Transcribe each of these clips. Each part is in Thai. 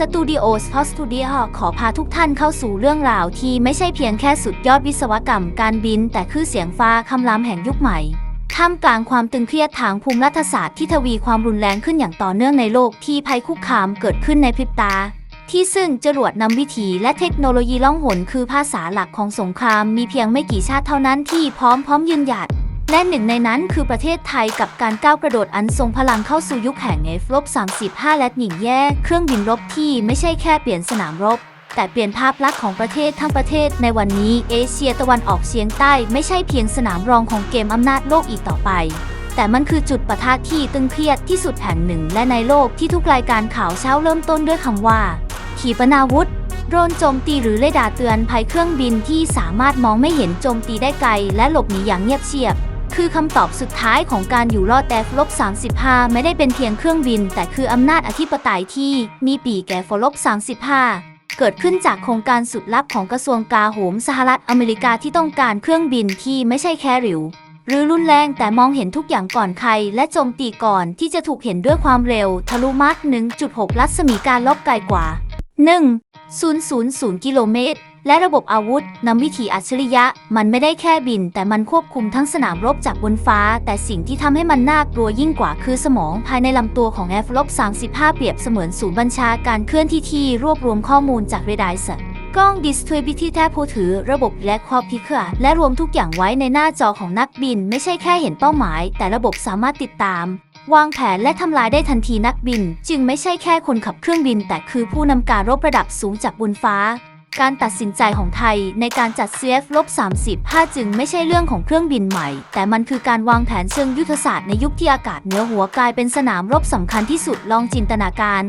สตูดิโอสพอสตูดิโอขอพาทุกท่านเข้าสู่เรื่องราวที่ไม่ใช่เพียงแค่สุดยอดวิศวกรรมการบิน แต่คือเสียงฟ้าคำรามแห่งยุคใหม่ท่ามกลางความตึงเครียดทางภูมิรัฐศาสตร์ที่ทวีความรุนแรงขึ้นอย่างต่อเนื่องในโลกที่ภัยคุกคามเกิดขึ้นในพริบตา ที่ซึ่งจรวดนำวิถีและเทคโนโลยีล่องหนคือภาษาหลักของสงครามมีเพียงไม่กี่ชาติเท่านั้นที่พร้อมพร้อมยืนหยัด และหนึ่งในนั้นคือประเทศไทยกับการก้าวกระโดดอันทรงพลังเข้าสู่ยุคแห่ง F-35 และหนิงแย่เครื่องบินรบที่ไม่ใช่แค่เปลี่ยนสนามรบ แต่เปลี่ยนภาพลักษณ์ของประเทศทั้งประเทศในวันนี้เอเชียตะวันออกเฉียงใต้ไม่ใช่เพียงสนามรองของเกมอำนาจโลกอีกต่อไป แต่มันคือจุดปะทะที่ตึงเครียดที่สุดแห่งหนึ่ง และในโลกที่ทุกรายการข่าวเช้าเริ่มต้นด้วยคำว่า ขีปนาวุธโดรนโจมตีหรือเรดาร์เตือนภัยเครื่องบินที่สามารถมองไม่เห็นโจมตีได้ไกล และหลบหนีอย่างเงียบเชียบ คือคำตอบสุดท้ายของการอยู่รอดแต่ฟลบ35 ไม่ได้เป็นเพียงเครื่องบิน แต่คืออำนาจอธิปไตยที่มีปีแก่ฟลบ35เกิดขึ้นจากโครงการสุดลับของกระทรวงกาโหมสหรัฐอเมริกาที่ต้องการเครื่องบินที่ไม่ใช่แค่ริวหรือรุนแรงแต่มองเห็นทุกอย่างก่อนใคร และโจมตีก่อนที่จะถูกเห็นด้วยความเร็ว ทะลุมาร์1.6รัศมีการลบไกลกว่า 1 000 กิโลเมตร และระบบอาวุธนำวิถีอัจฉริยะ มันไม่ได้แค่บิน แต่มันควบคุมทั้งสนามรบจากบนฟ้า แต่สิ่งที่ทำให้มันน่ากลัวยิ่งกว่าคือสมองภายในลำตัวของ f 35 เปรียบเสมือนศูนย์บัญชาการเคลื่อนที่ที่รวบรวมข้อมูลจากเรดาร์สกล้องดิสทริบิที่แทบผู้ถือระบบและคอพิเคอร์และรวมทุกอย่างไว้ในหน้าจอของนักบิน ไม่ใช่แค่เห็นเป้าหมาย แต่ระบบสามารถติดตาม วางแผนและทำลายได้ทันทีนักบิน จึงไม่ใช่แค่คนขับเครื่องบิน แต่คือผู้นำการรบระดับสูงจากบนฟ้า การตัดสินใจของไทยในการจัด CF-30 5จึงไม่ใช่เรื่องของเครื่องบินใหม่ แต่มันคือการวางแผนเชิงยุทธศาสตร์ในยุคที่อากาศเหนือหัวกลายเป็นสนามรบสำคัญที่สุดลองจินตนาการ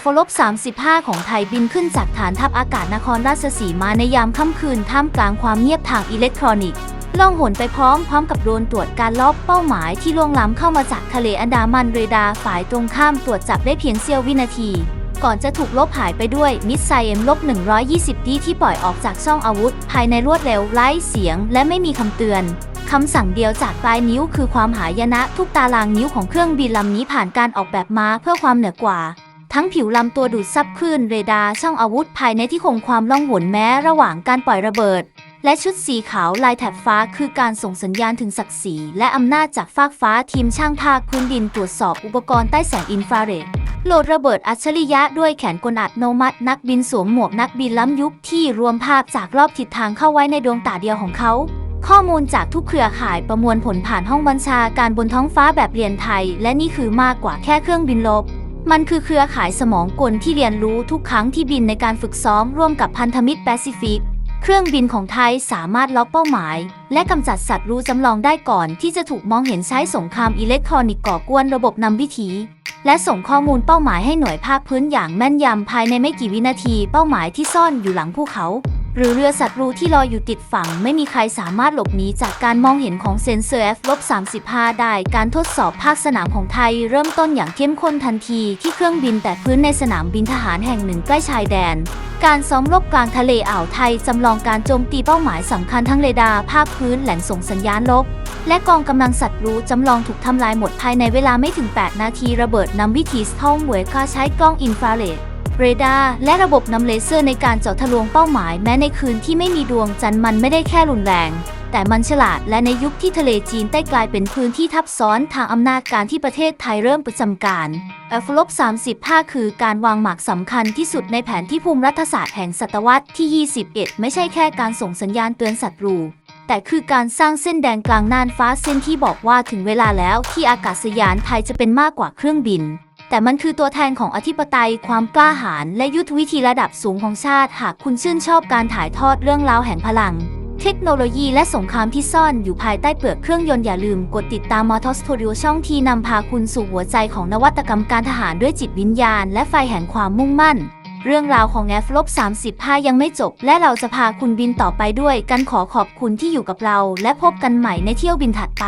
F ลบ35 ของไทยบินขึ้นจากฐานทัพอากาศนครราชสีมาในยามค่ำคืนท่ามกลางความเงียบทางอิเล็กทรอนิกส์ล่องหนไปพร้อมพร้อมกับโดรนตรวจการลอบเป้าหมายที่ล่วงล้ำเข้ามาจากทะเลอันดามันเรดาร์ฝ่ายตรงข้ามตรวจจับได้เพียงเสี้ยววินาที ก่อนจะถูกลบหายไปด้วยมิสไซเอ็มลบ120ดีที่ปล่อยออกจากช่องอาวุธ ภายในรวดเร็วไร้เสียง และไม่มีคำเตือนคำสั่งเดียวจากปลายนิ้วคือความหายนะทุกตารางนิ้วของเครื่องบินลำนี้ผ่านการออกแบบมาเพื่อความเหนือกว่า ทั้งผิวลำตัวดูดซับคลื่นเรดาร์ช่องอาวุธภายในที่คงความล่องหนแม้ระหว่างการปล่อยระเบิด และชุดสีขาวลายแถบฟ้าคือการส่งสัญญาณถึงศักดิ์ศรีและอำนาจจากฟากฟ้าทีมช่างภาคพื้นดินตรวจสอบอุปกรณ์ใต้แสงอินฟราเรด โหลดระเบิดอัจฉริยะด้วยแขนกลอัตโนมัติ นักบินสวมหมวกนักบินล้ำยุคที่รวมภาพจากรอบทิศทางเข้าไว้ในดวงตาเดียวของเขา ข้อมูลจากทุกเครือข่ายประมวลผลผ่านห้องบัญชาการบนท้องฟ้าแบบเรียนไทย และนี่คือมากกว่าแค่เครื่องบินลบ มันคือเครือข่ายสมองกลที่เรียนรู้ทุกครั้งที่บินในการฝึกซ้อมร่วมกับพันธมิตรแปซิฟิกเครื่องบินของไทยสามารถล็อกเป้าหมาย และกำจัดสัตว์รู้จำลองได้ก่อนที่จะถูกมองเห็นใช้สงครามอิเล็กทรอนิกส์ก่อกวนระบบนำวิถี และส่งข้อมูลเป้าหมายให้หน่วยภาคพื้นอย่างแม่นยำภายในไม่กี่วินาที เป้าหมายที่ซ่อนอยู่หลังภูเขา หรือเรือศัตรูที่ลอยอยู่ติดฝั่ง ไม่มีใครสามารถหลบหนีจากการมองเห็นของเซ็นเซอร์ F-35 ได้การทดสอบภาคสนามของไทย เริ่มต้นอย่างเข้มข้นทันทีที่เครื่องบินแตะพื้นในสนามบินทหารแห่งหนึ่งใกล้ชายแดนการซ้อมรบกลางทะเลอ่าวไทย จำลองการโจมตีเป้าหมายสำคัญทั้งเรดาร์ภาคพื้นแหล่งส่งสัญญาณลบ และกองกำลังศัตว์รู้จำลองถูกทำลายหมดภายในเวลาไม่ถึง 8 นาทีระเบิดนำวิถีสทอมเวกาใช้กล้องอินฟราเรดเรดาร์และระบบนำเลเซอร์ในการเจาะทะลวงเป้าหมายแม้ในคืนที่ไม่มีดวงจันทร์มันไม่ได้แค่รุนแรง แต่มันฉลาดและในยุคที่ทะเลจีนใต้กลายเป็นพื้นที่ทับซ้อนทางอำนาจการที่ประเทศไทยเริ่มประจำการ f 35 คือการวางหมากสำคัญที่สุดในแผนที่ภูมิรัฐศาสตร์แห่งศตวรรษที่ 21 ไม่ใช่แค่การส่งสัญญาณเตือนศัตรู แต่คือการสร้างเส้นแดงกลางน่านฟ้าเส้นที่บอกว่าถึงเวลาแล้วที่อากาศยานไทยจะเป็นมากกว่าเครื่องบิน แต่มันคือตัวแทนของอธิปไตย ความกล้าหาญและยุทธวิธีระดับสูงของชาติ หากคุณชื่นชอบการถ่ายทอดเรื่องราวแห่งพลัง เทคโนโลยีและสงครามที่ซ่อนอยู่ภายใต้เปลือกเครื่องยนต์อย่าลืมกดติดตามมอทอสตูดิโอช่องที่นำพาคุณสู่หัวใจของนวัตกรรมการทหารด้วยจิตวิญญาณ และไฟแห่งความมุ่งมั่น เรื่องราวของ F ลบ35 ยังไม่จบ และเราจะพาคุณบินต่อไปด้วยกันขอขอบคุณที่อยู่กับเรา และพบกันใหม่ในเที่ยวบินถัดไป